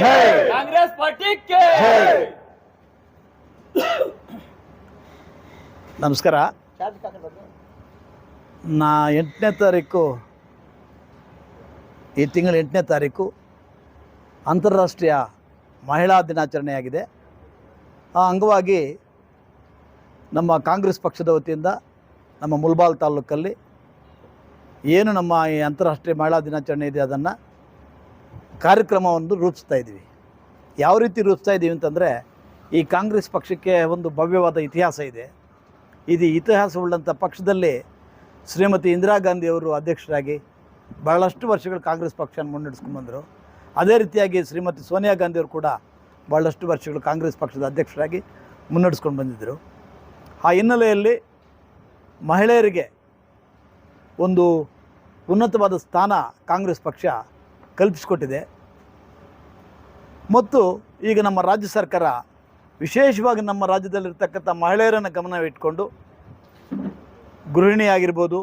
ಜೈ. ಕಾಂಗ್ರೆಸ್ ನಮಸ್ಕಾರ. ನಾ ಎಂಟನೇ ತಾರೀಕು ಈ ತಿಂಗಳ ಎಂಟನೇ ತಾರೀಕು ಅಂತಾರಾಷ್ಟ್ರೀಯ ಮಹಿಳಾ ದಿನಾಚರಣೆಯಾಗಿದೆ. ಆ ಅಂಗವಾಗಿ ನಮ್ಮ ಕಾಂಗ್ರೆಸ್ ಪಕ್ಷದ ವತಿಯಿಂದ ನಮ್ಮ ಮುಲ್ಬಾಲ್ ತಾಲೂಕಲ್ಲಿ ಏನು ನಮ್ಮ ಈ ಅಂತಾರಾಷ್ಟ್ರೀಯ ಮಹಿಳಾ ದಿನಾಚರಣೆ ಇದೆ ಅದನ್ನು ಕಾರ್ಯಕ್ರಮವನ್ನು ರೂಪಿಸ್ತಾ ಇದ್ದೀವಿ. ಯಾವ ರೀತಿ ರೂಪಿಸ್ತಾ ಇದ್ದೀವಿ ಅಂತಂದರೆ, ಈ ಕಾಂಗ್ರೆಸ್ ಪಕ್ಷಕ್ಕೆ ಒಂದು ಭವ್ಯವಾದ ಇತಿಹಾಸ ಇದೆ. ಇದು ಇತಿಹಾಸವುಳ್ಳಂಥ ಪಕ್ಷದಲ್ಲಿ ಶ್ರೀಮತಿ ಇಂದಿರಾ ಗಾಂಧಿಯವರು ಅಧ್ಯಕ್ಷರಾಗಿ ಬಹಳಷ್ಟು ವರ್ಷಗಳು ಕಾಂಗ್ರೆಸ್ ಪಕ್ಷವನ್ನು ಮುನ್ನಡೆಸ್ಕೊಂಡು ಬಂದರು. ಅದೇ ರೀತಿಯಾಗಿ ಶ್ರೀಮತಿ ಸೋನಿಯಾ ಗಾಂಧಿಯವರು ಕೂಡ ಭಾಳಷ್ಟು ವರ್ಷಗಳು ಕಾಂಗ್ರೆಸ್ ಪಕ್ಷದ ಅಧ್ಯಕ್ಷರಾಗಿ ಮುನ್ನಡೆಸ್ಕೊಂಡು ಬಂದಿದ್ದರು. ಆ ಹಿನ್ನೆಲೆಯಲ್ಲಿ ಮಹಿಳೆಯರಿಗೆ ಒಂದು ಉನ್ನತವಾದ ಸ್ಥಾನ ಕಾಂಗ್ರೆಸ್ ಪಕ್ಷ ಕಲ್ಪಿಸಿಕೊಟ್ಟಿದೆ. ಮತ್ತು ಈಗ ನಮ್ಮ ರಾಜ್ಯ ಸರ್ಕಾರ ವಿಶೇಷವಾಗಿ ನಮ್ಮ ರಾಜ್ಯದಲ್ಲಿರ್ತಕ್ಕಂಥ ಮಹಿಳೆಯರನ್ನು ಗಮನವಿಟ್ಕೊಂಡು ಗೃಹಿಣಿ ಆಗಿರ್ಬೋದು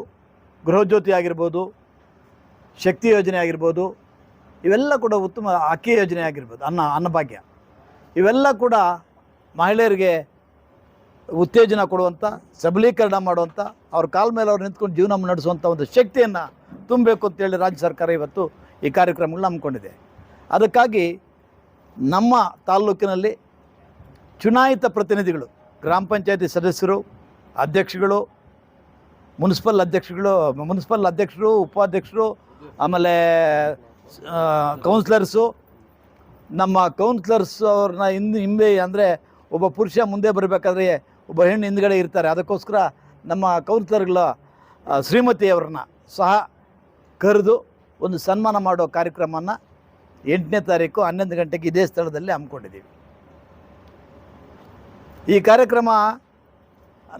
ಗೃಹಜ್ಯೋತಿ ಆಗಿರ್ಬೋದು, ಶಕ್ತಿ ಯೋಜನೆ ಆಗಿರ್ಬೋದು, ಇವೆಲ್ಲ ಕೂಡ ಉತ್ತಮ ಅಕ್ಕಿ ಯೋಜನೆ ಆಗಿರ್ಬೋದು, ಅನ್ನ, ಅನ್ನಭಾಗ್ಯ. ಇವೆಲ್ಲ ಕೂಡ ಮಹಿಳೆಯರಿಗೆ ಉತ್ತೇಜನ ಕೊಡುವಂಥ, ಸಬಲೀಕರಣ ಮಾಡುವಂಥ, ಅವ್ರ ಕಾಲ ಮೇಲೆ ಅವ್ರು ನಿಂತ್ಕೊಂಡು ಜೀವನ ನಡೆಸುವಂಥ ಒಂದು ಶಕ್ತಿಯನ್ನು ತುಂಬಬೇಕು ಅಂತೇಳಿ ರಾಜ್ಯ ಸರ್ಕಾರ ಇವತ್ತು ಈ ಕಾರ್ಯಕ್ರಮಗಳನ್ನ ಹಮ್ಮಿಕೊಂಡಿದೆ ಅದಕ್ಕಾಗಿ ನಮ್ಮ ತಾಲ್ಲೂಕಿನಲ್ಲಿ ಚುನಾಯಿತ ಪ್ರತಿನಿಧಿಗಳು, ಗ್ರಾಮ ಪಂಚಾಯತಿ ಸದಸ್ಯರು, ಅಧ್ಯಕ್ಷಗಳು, ಮುನ್ಸಿಪಲ್ ಅಧ್ಯಕ್ಷಗಳು, ಮುನ್ಸಿಪಲ್ ಅಧ್ಯಕ್ಷರು, ಉಪಾಧ್ಯಕ್ಷರು, ಆಮೇಲೆ ಕೌನ್ಸ್ಲರ್ಸು, ನಮ್ಮ ಕೌನ್ಸಿಲರ್ಸ್ ಅವ್ರನ್ನ ಹಿಂದೆ ಹಿಂದೆ ಅಂದರೆ ಒಬ್ಬ ಪುರುಷ ಮುಂದೆ ಬರಬೇಕಾದ್ರೆ ಒಬ್ಬ ಹೆಣ್ಣು ಹಿಂದ್ಗಡೆ ಇರ್ತಾರೆ. ಅದಕ್ಕೋಸ್ಕರ ನಮ್ಮ ಕೌನ್ಸಿಲರ್ಗಳ ಶ್ರೀಮತಿ ಶ್ರೀಮತಿಯವ್ರನ್ನ ಸಹ ಕರೆದು ಒಂದು ಸನ್ಮಾನ ಮಾಡೋ ಕಾರ್ಯಕ್ರಮನ ಎಂಟನೇ ತಾರೀಕು ಹನ್ನೊಂದು ಗಂಟೆಗೆ ಇದೇ ಸ್ಥಳದಲ್ಲಿ ಹಮ್ಮಿಕೊಂಡಿದ್ದೀವಿ. ಈ ಕಾರ್ಯಕ್ರಮ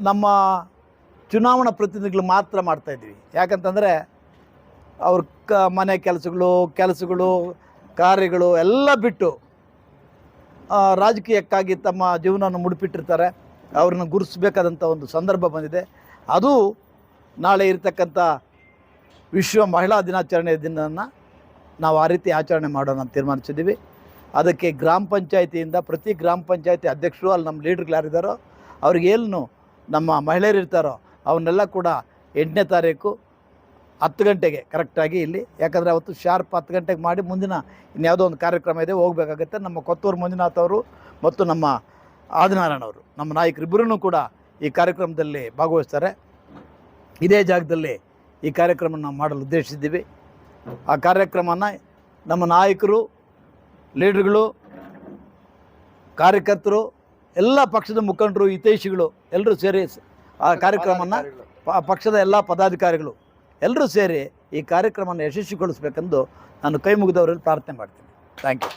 ನಮ್ಮ ಚುನಾವಣಾ ಪ್ರತಿನಿಧಿಗಳು ಮಾತ್ರ ಮಾಡ್ತಾಯಿದ್ದೀವಿ ಯಾಕಂತಂದರೆ ಅವ್ರ ಕ ಮನೆ ಕೆಲಸಗಳು ಕೆಲಸಗಳು, ಕಾರ್ಯಗಳು ಎಲ್ಲ ಬಿಟ್ಟು ರಾಜಕೀಯಕ್ಕಾಗಿ ತಮ್ಮ ಜೀವನವನ್ನು ಮುಡಿಪಿಟ್ಟಿರ್ತಾರೆ. ಅವ್ರನ್ನ ಗುರುತಿಸ್ಬೇಕಾದಂಥ ಒಂದು ಸಂದರ್ಭ ಬಂದಿದೆ. ಅದು ನಾಳೆ ಇರತಕ್ಕಂಥ ವಿಶ್ವ ಮಹಿಳಾ ದಿನಾಚರಣೆ ದಿನವನ್ನು ನಾವು ಆ ರೀತಿ ಆಚರಣೆ ಮಾಡೋಣ ಅಂತ ತೀರ್ಮಾನಿಸಿದ್ದೀವಿ. ಅದಕ್ಕೆ ಗ್ರಾಮ ಪಂಚಾಯತಿಯಿಂದ ಪ್ರತಿ ಗ್ರಾಮ ಪಂಚಾಯತಿ ಅಧ್ಯಕ್ಷರು, ಅಲ್ಲಿ ನಮ್ಮ ಲೀಡ್ರ್ಗಳು ಯಾರಿದ್ದಾರೋ ಅವ್ರಿಗೇನು ನಮ್ಮ ಮಹಿಳೆಯರು ಇರ್ತಾರೋ, ಅವನ್ನೆಲ್ಲ ಕೂಡ ಎಂಟನೇ ತಾರೀಕು ಹತ್ತು ಗಂಟೆಗೆ ಕರೆಕ್ಟಾಗಿ ಇಲ್ಲಿ. ಯಾಕಂದರೆ ಅವತ್ತು ಶಾರ್ಪ್ ಹತ್ತು ಗಂಟೆಗೆ ಮಾಡಿ ಮುಂದಿನ ಇನ್ಯಾವುದೋ ಒಂದು ಕಾರ್ಯಕ್ರಮ ಇದೆ, ಹೋಗಬೇಕಾಗತ್ತೆ. ನಮ್ಮ ಕೊತ್ತೂರು ಮಂಜುನಾಥ್ ಅವರು ಮತ್ತು ನಮ್ಮ ಆದಿನಾರಾಯಣ ಅವರು, ನಮ್ಮ ನಾಯಕರಿಬ್ಬರೂ ಕೂಡ ಈ ಕಾರ್ಯಕ್ರಮದಲ್ಲಿ ಭಾಗವಹಿಸ್ತಾರೆ. ಇದೇ ಜಾಗದಲ್ಲಿ ಈ ಕಾರ್ಯಕ್ರಮ ನಾವು ಮಾಡಲು ಉದ್ದೇಶಿಸಿದ್ದೀವಿ. ಆ ಕಾರ್ಯಕ್ರಮನ ನಮ್ಮ ನಾಯಕರು, ಲೀಡರ್ಗಳು, ಕಾರ್ಯಕರ್ತರು, ಎಲ್ಲ ಪಕ್ಷದ ಮುಖಂಡರು, ಹಿತೈಷಿಗಳು, ಎಲ್ಲರೂ ಸೇರಿ ಆ ಕಾರ್ಯಕ್ರಮನ ಪಕ್ಷದ ಎಲ್ಲ ಪದಾಧಿಕಾರಿಗಳು ಎಲ್ಲರೂ ಸೇರಿ ಈ ಕಾರ್ಯಕ್ರಮವನ್ನು ಯಶಸ್ವಿಗೊಳಿಸ್ಬೇಕೆಂದು ನಾನು ಕೈ ಮುಗಿದವರಲ್ಲಿ ಪ್ರಾರ್ಥನೆ ಮಾಡ್ತೀನಿ. Thank you.